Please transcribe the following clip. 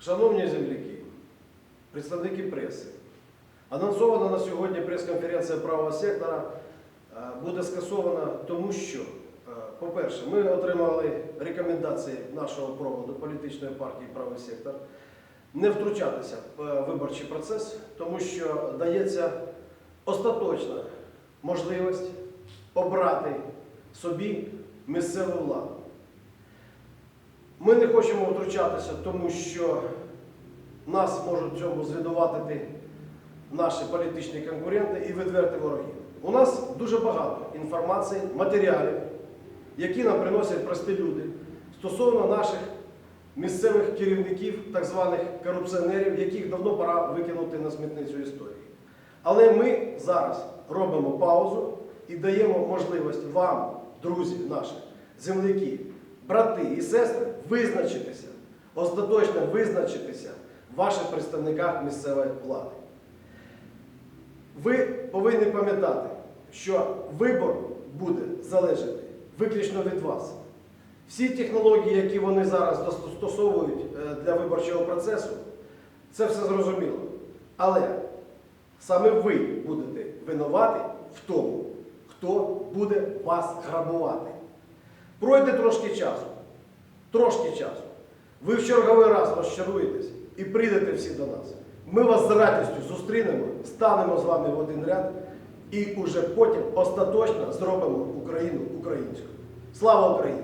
Шановні земляки, представники преси, анонсована на сьогодні прес-конференція правого сектора е, буде скасована тому, що, е, по-перше, ми отримали рекомендації нашого проводу політичної партії Правий сектор не втручатися в е, виборчий процес, тому що дається остаточна можливість обрати собі місцеву владу. Ми не хочемо втручатися, тому що нас можуть в цьому звинуватити наші політичні конкуренти і відверті вороги. У нас дуже багато інформації, матеріалів, які нам приносять прості люди стосовно наших місцевих керівників, так званих корупціонерів, яких давно пора викинути на смітницю історії. Але ми зараз робимо паузу і даємо можливість вам, друзі наші, земляки, брати і сестри, визначитися, остаточно визначитися в ваших представниках місцевої влади. Ви повинні пам'ятати, що вибор буде залежати виключно від вас. Всі технології, які вони зараз застосовують е, для виборчого процесу, це все зрозуміло. Але саме ви будете винуваті в тому, хто буде вас грабувати. Пройде трошки часу, трошки часу. Ви в черговий раз розчаруєтесь і прийдете всі до нас. Ми вас з радістю зустрінемо, станемо з вами в один ряд і уже потім остаточно зробимо Україну українською. Слава Україні!